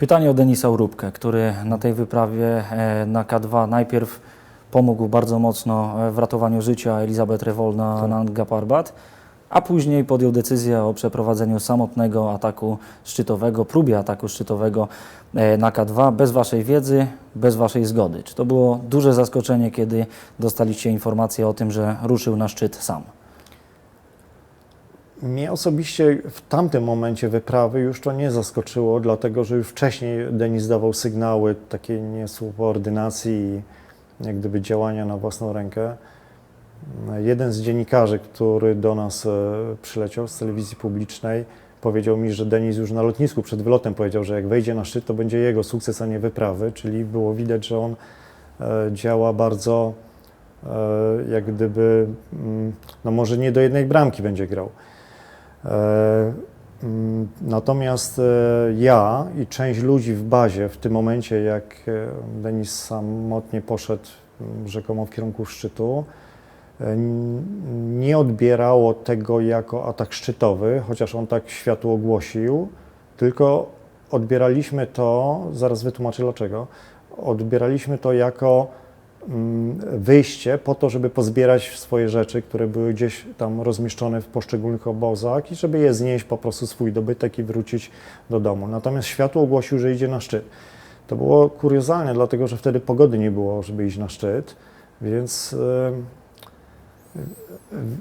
Pytanie o Denisa Urubkę, który na tej wyprawie e, na K2 najpierw pomógł bardzo mocno e, w ratowaniu życia Elizabeth Rewol na Tak. Nanga Parbat, a później podjął decyzję o przeprowadzeniu samotnego ataku szczytowego, próbie ataku szczytowego e, na K2 bez Waszej wiedzy, bez Waszej zgody. Czy to było duże zaskoczenie, kiedy dostaliście informację o tym, że ruszył na szczyt sam? Mnie osobiście w tamtym momencie wyprawy już to nie zaskoczyło, dlatego że już wcześniej Denis dawał sygnały takiej niesubordynacji i jak gdyby działania na własną rękę. Jeden z dziennikarzy, który do nas e, przyleciał z telewizji publicznej, powiedział mi, że Denis już na lotnisku przed wylotem powiedział, że jak wejdzie na szczyt, to będzie jego sukces, a nie wyprawy, czyli było widać, że on e, działa bardzo e, jak gdyby, mm, no może nie do jednej bramki będzie grał. E, mm, Natomiast e, ja i część ludzi w bazie w tym momencie, jak e, Denis samotnie poszedł mm, rzekomo w kierunku szczytu, nie odbierało tego jako atak szczytowy, chociaż on tak światu ogłosił, tylko odbieraliśmy to, zaraz wytłumaczę dlaczego, odbieraliśmy to jako wyjście po to, żeby pozbierać swoje rzeczy, które były gdzieś tam rozmieszczone w poszczególnych obozach i żeby je znieść po prostu swój dobytek i wrócić do domu. Natomiast światło ogłosił, że idzie na szczyt. To było kuriozalne, dlatego że wtedy pogody nie było, żeby iść na szczyt, więc, e,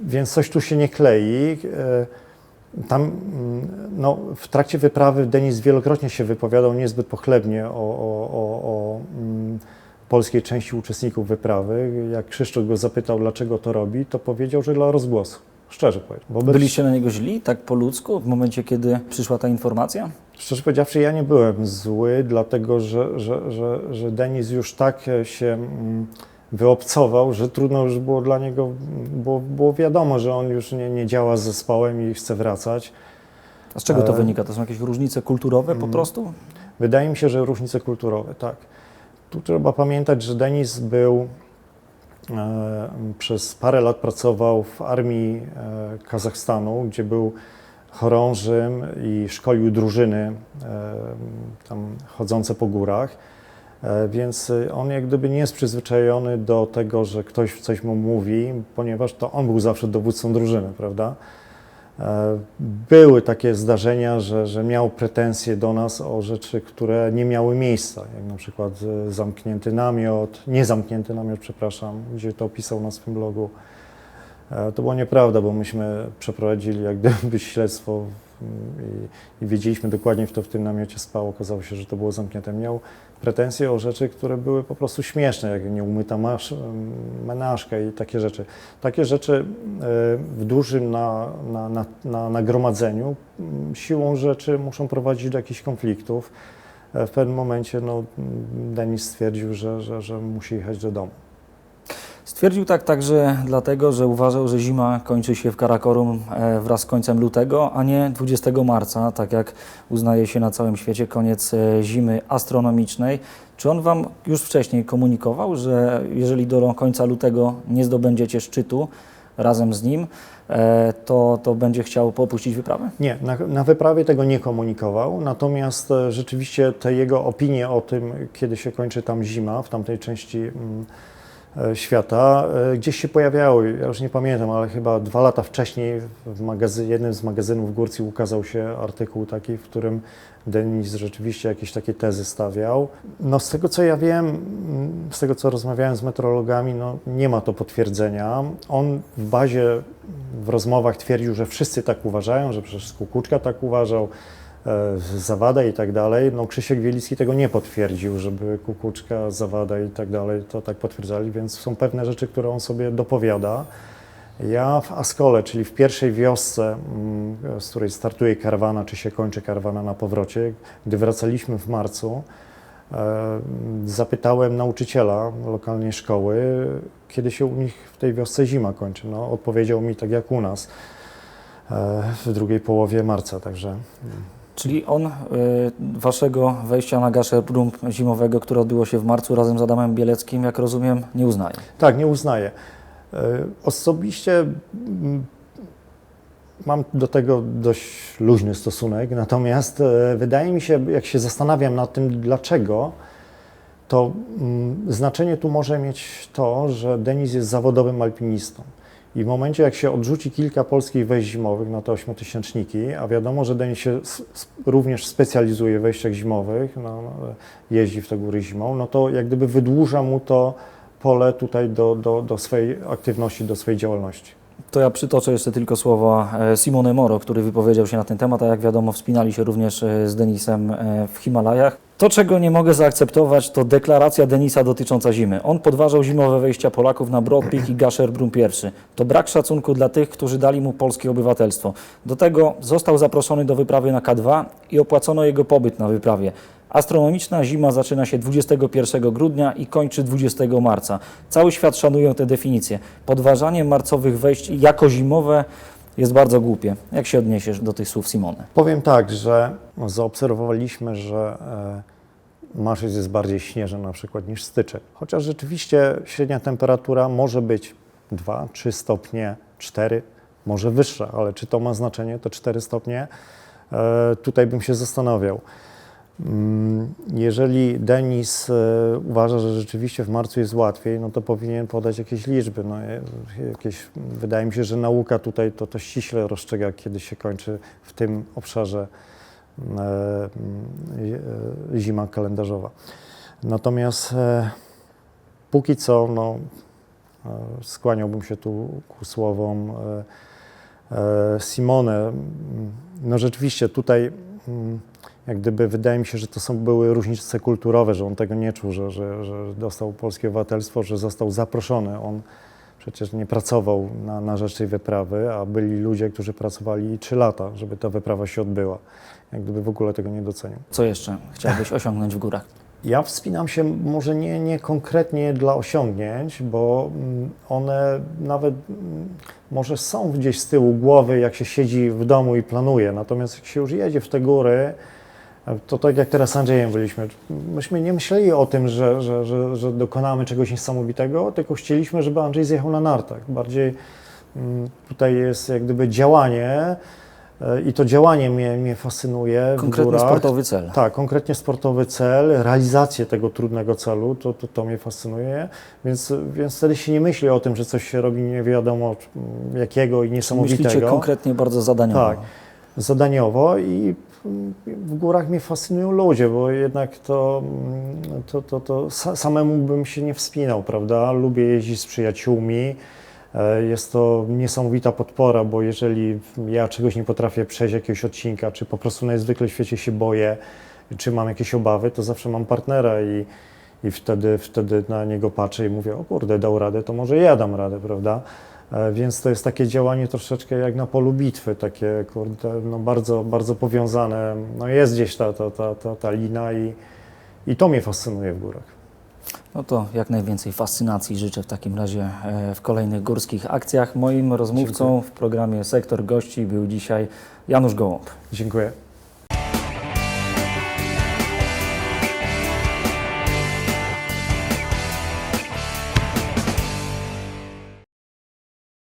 więc coś tu się nie klei. E, Tam mm, no, w trakcie wyprawy Denis wielokrotnie się wypowiadał niezbyt pochlebnie o, o, o, mm, polskiej części uczestników wyprawy. Jak Krzysztof go zapytał, dlaczego to robi, to powiedział, że dla rozgłosu. Szczerze powiedział. Wobec, Byliście na niego źli, tak po ludzku, w momencie, kiedy przyszła ta informacja? Szczerze powiedziawszy, ja nie byłem zły, dlatego że, że, że, że Denis już tak się mm, wyobcował, że trudno już było dla niego, było, było wiadomo, że on już nie, nie działa z zespołem i chce wracać. A z czego to E, wynika? To są jakieś różnice kulturowe po mm. prostu? Wydaje mi się, że różnice kulturowe, tak. Tu trzeba pamiętać, że Denis był e, przez parę lat pracował w armii e, Kazachstanu, gdzie był chorążym i szkolił drużyny e, tam chodzące po górach. Więc on jak gdyby nie jest przyzwyczajony do tego, że ktoś coś mu mówi, ponieważ to on był zawsze dowódcą drużyny, prawda? Były takie zdarzenia, że, że miał pretensje do nas o rzeczy, które nie miały miejsca, jak na przykład e, zamknięty namiot, nie zamknięty namiot, przepraszam, gdzie to opisał na swym blogu. E, To była nieprawda, bo myśmy przeprowadzili jak gdyby śledztwo mm, i, i wiedzieliśmy dokładnie, kto w tym namiocie spał. Okazało się, że to było zamknięte. Miał pretensje o rzeczy, które były po prostu śmieszne, jak nieumyta masz, menażka i takie rzeczy. Takie rzeczy e, w dużym na, na, na, na nagromadzeniu mm, siłą rzeczy muszą prowadzić do jakichś konfliktów. E, W pewnym momencie no, mm, Denis stwierdził, że, że, że musi jechać do domu. Stwierdził tak także dlatego, że uważał, że zima kończy się w Karakorum e, wraz z końcem lutego, a nie 20 marca, tak jak uznaje się na całym świecie koniec e, zimy astronomicznej. Czy on Wam już wcześniej komunikował, że jeżeli do końca lutego nie zdobędziecie szczytu razem z nim, e, to, to będzie chciał popuścić wyprawę? Nie, na, na wyprawie tego nie komunikował, natomiast rzeczywiście te jego opinie o tym, kiedy się kończy tam zima w tamtej części mm, e, świata, e, gdzieś się pojawiały. Ja już nie pamiętam, ale chyba dwa lata wcześniej w jednym z magazynów Górcji ukazał się artykuł taki, w którym Denis rzeczywiście jakieś takie tezy stawiał. No z tego co ja wiem, mm, z tego co rozmawiałem z meteorologami, no nie ma to potwierdzenia. On w bazie w rozmowach twierdził, że wszyscy tak uważają, że przecież Kukuczka tak uważał, e, Zawada i tak dalej. No Krzysiek Wielicki tego nie potwierdził, żeby Kukuczka, Zawada i tak dalej to tak potwierdzali, więc są pewne rzeczy, które on sobie dopowiada. Ja w Askole, czyli w pierwszej wiosce, mm, z której startuje karawana, czy się kończy karawana na powrocie, gdy wracaliśmy w marcu, e, zapytałem nauczyciela lokalnej szkoły, kiedy się u nich w tej wiosce zima kończy. No, odpowiedział mi tak jak u nas e, w drugiej połowie marca, także Czyli on y, Waszego wejścia na gaszę zimowego, które odbyło się w marcu razem z Adamem Bieleckim, jak rozumiem, nie uznaje. tak, nie uznaję. E, Osobiście mm, mam do tego dość luźny stosunek, natomiast e, wydaje mi się, jak się zastanawiam nad tym, dlaczego, to mm, znaczenie tu może mieć to, że Denis jest zawodowym alpinistą. I w momencie, jak się odrzuci kilka polskich wejść zimowych, no to ośmiotysięczniki, a wiadomo, że Denis się również specjalizuje w wejściach zimowych, no, no, jeździ w te góry zimą, no to jak gdyby wydłuża mu to pole tutaj do, do, do swojej aktywności, do swojej działalności. To ja przytoczę jeszcze tylko słowa e, Simone Moro, który wypowiedział się na ten temat, a jak wiadomo wspinali się również e, z Denisem e, w Himalajach. To, czego nie mogę zaakceptować, to deklaracja Denisa dotycząca zimy. On podważał zimowe wejścia Polaków na Broad Peak i Gasherbrum I. To brak szacunku dla tych, którzy dali mu polskie obywatelstwo. Do tego został zaproszony do wyprawy na K2 i opłacono jego pobyt na wyprawie. Astronomiczna zima zaczyna się 21 grudnia i kończy 20 marca. Cały świat szanuje tę definicję. Podważanie marcowych wejść jako zimowe jest bardzo głupie. Jak się odniesiesz do tych słów Simony? Powiem tak, że zaobserwowaliśmy, że e, marzec jest bardziej śnieżny na przykład niż styczeń. Chociaż rzeczywiście średnia temperatura może być 2-3 stopnie, 4, może wyższa, ale czy to ma znaczenie, to 4 stopnie, e, tutaj bym się zastanawiał. Mm, Jeżeli Denis e, uważa, że rzeczywiście w marcu jest łatwiej, no to powinien podać jakieś liczby. No, e, jakieś, wydaje mi się, że nauka tutaj to, to ściśle rozstrzyga, kiedy się kończy w tym obszarze e, zima kalendarzowa. Natomiast póki co no, skłaniałbym się tu ku słowom Simone. No rzeczywiście tutaj mm, jak gdyby wydaje mi się, że to są, były różnice kulturowe, że on tego nie czuł, że, że, że dostał polskie obywatelstwo, że został zaproszony. On przecież nie pracował na, na rzecz tej wyprawy, a byli ludzie, którzy pracowali trzy lata, żeby ta wyprawa się odbyła. Jak gdyby w ogóle tego nie docenił. Co jeszcze chciałbyś osiągnąć w górach? Ja wspinam się może nie, nie konkretnie dla osiągnięć, bo mm, one nawet mm, może są gdzieś z tyłu głowy, jak się siedzi w domu i planuje. Natomiast jak się już jedzie w te góry, to tak jak teraz z Andrzejem byliśmy, myśmy nie myśleli o tym, że, że, że, że dokonamy czegoś niesamowitego, tylko chcieliśmy, żeby Andrzej zjechał na nartach. Bardziej mm, tutaj jest jak gdyby działanie e, i to działanie mnie, mnie fascynuje Konkretny sportowy cel. Tak, konkretnie sportowy cel, realizację tego trudnego celu, to, to, to mnie fascynuje, więc, więc wtedy się nie myśli o tym, że coś się robi nie wiadomo mm, jakiego i Myślicie niesamowitego. konkretnie bardzo zadaniowo. Tak. Zadaniowo i w górach mnie fascynują ludzie, bo jednak to, mm, to, to, to sa- samemu bym się nie wspinał, prawda? Lubię jeździć z przyjaciółmi. E, Jest to niesamowita podpora, bo jeżeli ja czegoś nie potrafię przejść jakiegoś odcinka, czy po prostu najzwykle w świecie się boję, czy mam jakieś obawy, to zawsze mam partnera i, i wtedy, wtedy na niego patrzę i mówię, o kurde, dał radę, to może ja dam radę, prawda? E, Więc to jest takie działanie troszeczkę jak na polu bitwy, takie kurde, no bardzo, bardzo powiązane. No jest gdzieś ta, ta, ta, ta, ta lina i, i to mnie fascynuje w górach. No to jak najwięcej fascynacji życzę w takim razie e, w kolejnych górskich akcjach. Moim rozmówcą w programie Sektor Gości był dzisiaj Janusz Gołąb. Dziękuję.